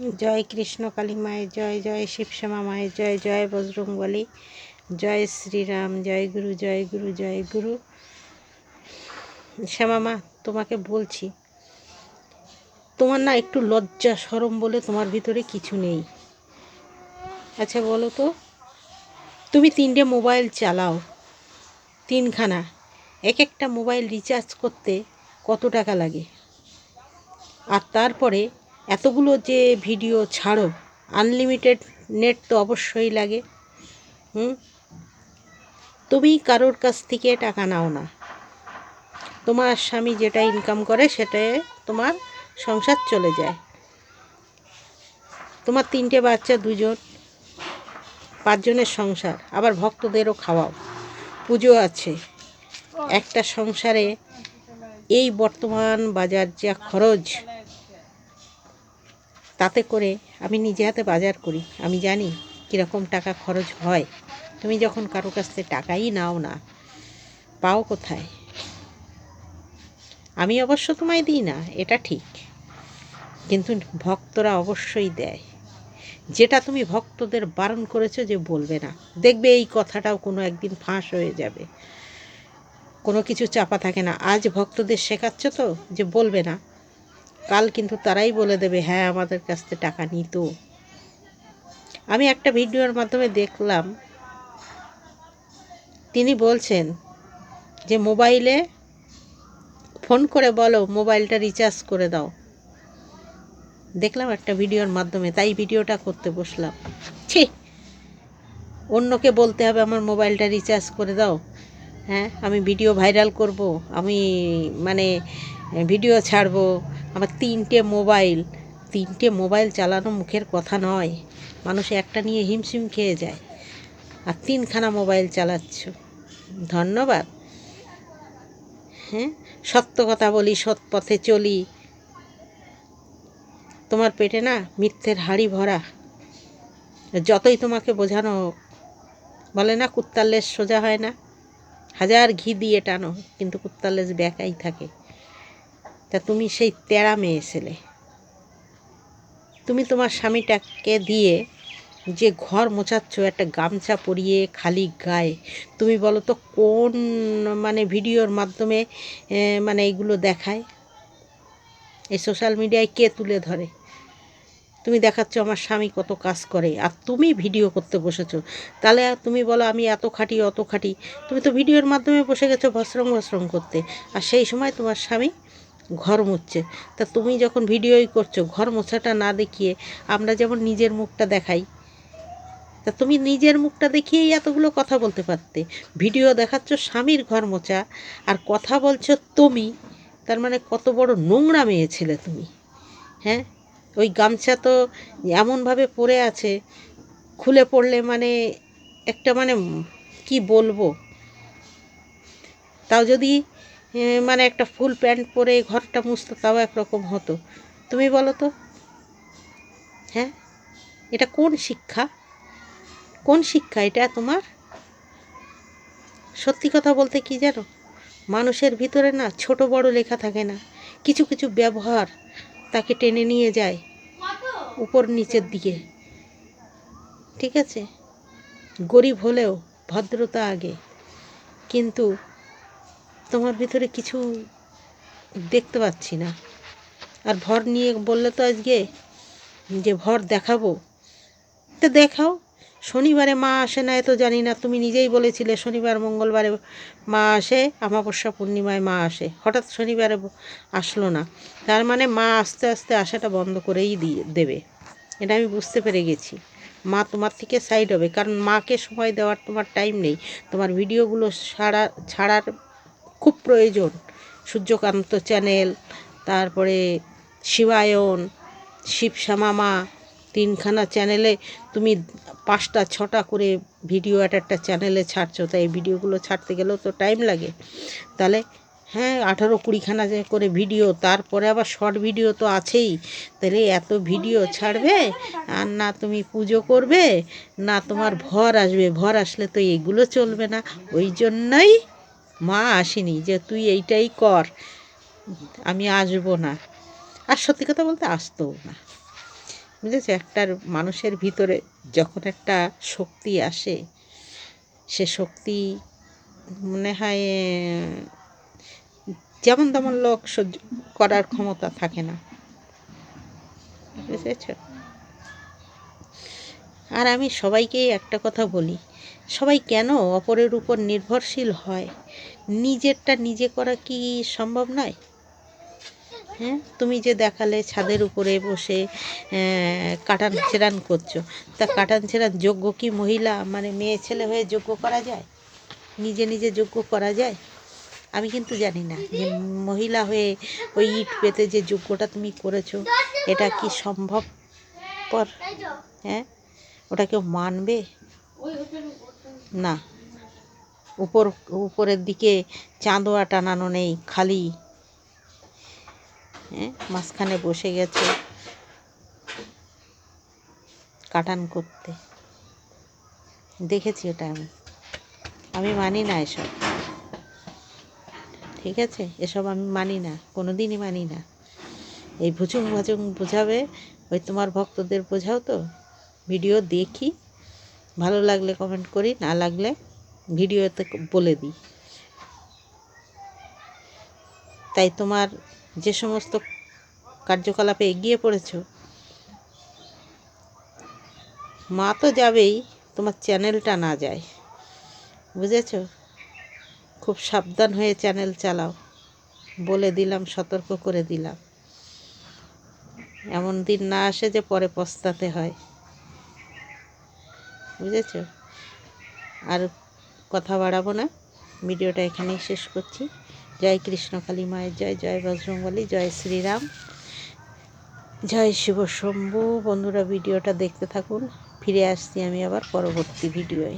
জয় কৃষ্ণ কালী মায়ের জয় জয় শিবশ্যামা মায়ের জয় জয় বজরংবলী, জয় শ্রীরাম, জয় গুরু জয় গুরু জয় গুরু। শ্যামা মা, তোমাকে বলছি, তোমার না একটু লজ্জা সরম বলে তোমার ভিতরে কিছু নেই। আচ্ছা বলো তো, তুমি তিনটে মোবাইল চালাও, তিনখানা এক একটা মোবাইল রিচার্জ করতে কত টাকা লাগে? আর তারপরে এতগুলো যে ভিডিও ছাড়ো আনলিমিটেড নেট তো অবশ্যই লাগে, হুম? তুমি কারোর কাছ থেকে টাকা নাও না। তোমার স্বামী যেটা ইনকাম করে সেটাই তোমার সংসার চলে যায়। তোমার তিনটে বাচ্চা, দুজন, পাঁচজনের সংসার, আবার ভক্তদেরও খাওয়াও। পুজো আছে। একটা সংসারে এই বর্তমান বাজার যা খরচ তাতে করে আমি নিজে হাতে বাজার করি। আমি জানি কীরকম টাকা খরচ হয়। তুমি যখন কারও কাছ থেকে টাকাই নাও না, পাও কোথায়? আমি অবশ্য তোমায় দিই না, এটা ঠিক। কিন্তু ভক্তরা অবশ্যই দেয়। যেটা তুমি ভক্তদের বারণ করেছ যে বলবে না। দেখবে এই কথাটাও কোনো একদিন ফাঁস হয়ে যাবে। কোনো কিছু চাপা থাকে না। আজ ভক্তদের শেখাচ্ছ তো যে বলবে না। কাল কিন্তু তারাই বলে দেবে হ্যাঁ আমাদের কাছ থেকে টাকা নিত আমি একটা ভিডিওর মাধ্যমে দেখলাম, তিনি বলছেন যে, মোবাইলে ফোন করে বলো, মোবাইলটা রিচার্জ করে দাও। দেখলাম একটা ভিডিওর মাধ্যমে, তাই ভিডিওটা করতে বসলাম। ছি, অন্যকে বলতে হবে, আমার মোবাইলটা রিচার্জ করে দাও। হ্যাঁ আমি ভিডিও ভাইরাল করব, আমি মানে ভিডিও ছাড়বো আমার তিনটে মোবাইল তিনটে মোবাইল চালানো মুখের কথা নয়। মানুষ একটা নিয়ে হিমশিম খেয়ে যায়। আর তিনখানা মোবাইল চালাচ্ছ। ধন্যবাদ। হ্যাঁ সত্য কথা বলি, সৎ পথে চলি। তোমার পেটে না মিথ্যের হাড়ি ভরা। যতই তোমাকে বোঝানো হোক বলে না কুত্তার লেজ সোজা হয় না। হাজার ঘি দিয়ে টানো, কিন্তু কুত্তার লেজ ব্যাকাই থাকে। তা তুমি সেই তেরা মেয়ে ছেলে। তুমি তোমার স্বামীটাকে দিয়ে যে ঘর মোছাচ্ছ, একটা গামছা পরিয়ে খালি গায়ে, তুমি বলো তো কোন মানে ভিডিওর মাধ্যমে মানে এইগুলো দেখায়? এই সোশ্যাল মিডিয়ায় কে তুলে ধরে? তুমি দেখাচ্ছ আমার স্বামী কত কাজ করে, আর তুমি ভিডিও করতে বসেছো। তাহলে তুমি বলো আমি এত খাটি, অত খাটি, তুমি তো ভিডিওর মাধ্যমে বসে গেছো ভস্রম ভস্রম করতে। আর সেই সময় তোমার স্বামী ঘর মুছছে। তা তুমি যখন ভিডিওই করছ, ঘর মোছাটা না দেখিয়ে আমরা যেমন নিজের মুখটা দেখাই, তা তুমি নিজের মুখটা দেখিয়েই এতগুলো কথা বলতে পারতে। ভিডিও দেখাচ্ছ স্বামীর ঘর মোছা, আর কথা বলছো তুমি, তার মানে কত বড় নোংরা মেয়ে ছেলে তুমি হ্যাঁ? ওই গামছা তো এমনভাবে পরে আছে, খুলে পড়লে মানে একটা মানে কি বলব? তাও যদি মানে একটা ফুল প্যান্ট পরে ঘরটা মুছতো তাও একরকম হতো। তুমি বলো তো? হ্যাঁ? এটা কোন শিক্ষা? কোন শিক্ষা এটা তোমার? সত্যি কথা বলতে কি জানো? মানুষের ভিতরে না ছোট বড় লেখা থাকে না। কিছু কিছু ব্যবহার তাকে টেনে নিয়ে যায় উপর নিচের দিকে। ঠিক আছে? গরিব হলেও ভদ্রতা আগে। কিন্তু তোমার ভিতরে কিছু দেখতে পাচ্ছি না। আর ভর নিয়ে বললে তো আজকে যে ভর দেখাবো, তো দেখাও। শনিবারে মা আসে না এত জানি না, তুমি নিজেই বলেছিলে শনিবার, মঙ্গলবারে মা আসে আমাবস্যা পূর্ণিমায় মা আসে। হঠাৎ শনিবারে আসলো না। তার মানে মা আস্তে আস্তে আসাটা বন্ধ করেই দিয়ে, দেবে। এটা আমি বুঝতে পেরে গেছি। মা তোমার থেকে সাইড হবে, কারণ মাকে সময় দেওয়ার তোমার টাইম নেই। তোমার ভিডিওগুলো ছাড়া ছাড়ার খুব প্রয়োজন। সূর্যকান্ত চ্যানেল, তারপরে শিবায়ন শিবশ্যামা মা তিনখানা চ্যানেলে তুমি পাঁচটা, ছটা করে ভিডিও এক একটা চ্যানেলে ছাড়ছো, তাই এই ভিডিওগুলো ছাড়তে গেলেও তো টাইম লাগে। তাহলে হ্যাঁ আঠারো কুড়িখানা করে ভিডিও, তারপরে আবার শর্ট ভিডিও তো আছেই। তাহলে এত ভিডিও ছাড়বে, আর না তুমি পুজো করবে, না তোমার ভর আসবে। ভর আসলে তো এগুলো চলবে না। ওই জন্যই মা আসেনি যে তুই এইটাই কর, আমি আসব না। আর সত্যি কথা বলতে আসতেও না। বুঝেছ? একটা মানুষের ভিতরে যখন একটা শক্তি আসে, সে শক্তি মনে হয় যেমন তেমন লোক সহ্য করার ক্ষমতা থাকে না। বুঝেছ? আর আমি সবাইকেই একটা কথা বলি, সবাই কেন অপরের উপর নির্ভরশীল হয়? নিজেরটা নিজে করা কি সম্ভব নয়? হ্যাঁ তুমি যে দেখালে ছাদের উপরে বসে কাটান ছেড়ান করছ, তা কাটান ছেড়ান যোগ্য কি মহিলা? মানে মেয়ে ছেলে হয়ে যোগ্য করা যায়? নিজে নিজে যোগ্য করা যায়? আমি কিন্তু জানি না যে মহিলা হয়ে ওই ইট পেতে যে যোগ্যটা তুমি করেছ, এটা কি সম্ভবপর? হ্যাঁ? ওটা কেউ মানবে? না। উপর, উপরের দিকে চাঁদোয়া টানানো নেই, খালি। হ্যাঁ মাঝখানে বসে গেছে কাটান করতে। দেখেছি ওটা আমি। আমি মানি না এসব। ঠিক আছে? এসব আমি মানি না কোনো দিনই মানি না। এই ভুচুং ভাচুং বোঝাবে? ওই তোমার ভক্তদের বোঝাও তো? ভিডিও দেখি। ভালো লাগলে কমেন্ট করি, না লাগলে ভিডিওতে বলে দিই। তাই তোমার যে সমস্ত কার্যকলাপে এগিয়ে পড়েছ, মা তো যাবেই, তোমার চ্যানেলটা না যায়। বুঝেছ? খুব সাবধান হয়ে চ্যানেল চালাও। বলে দিলাম, সতর্ক করে দিলাম। এমন দিন না আসে যে পরে পস্তাতে হয়। বুঝেছ? আর কথা বাড়াবো না। ভিডিওটা এখানেই শেষ করছি। জয় কৃষ্ণ কালী মায়ের জয় জয় বজরঙ্গলী জয় শ্রীরাম, জয় শিব শম্ভু। বন্ধুরা, ভিডিওটা দেখতে থাকুন। ফিরে আসছি আমি আবার পরবর্তী ভিডিওয়।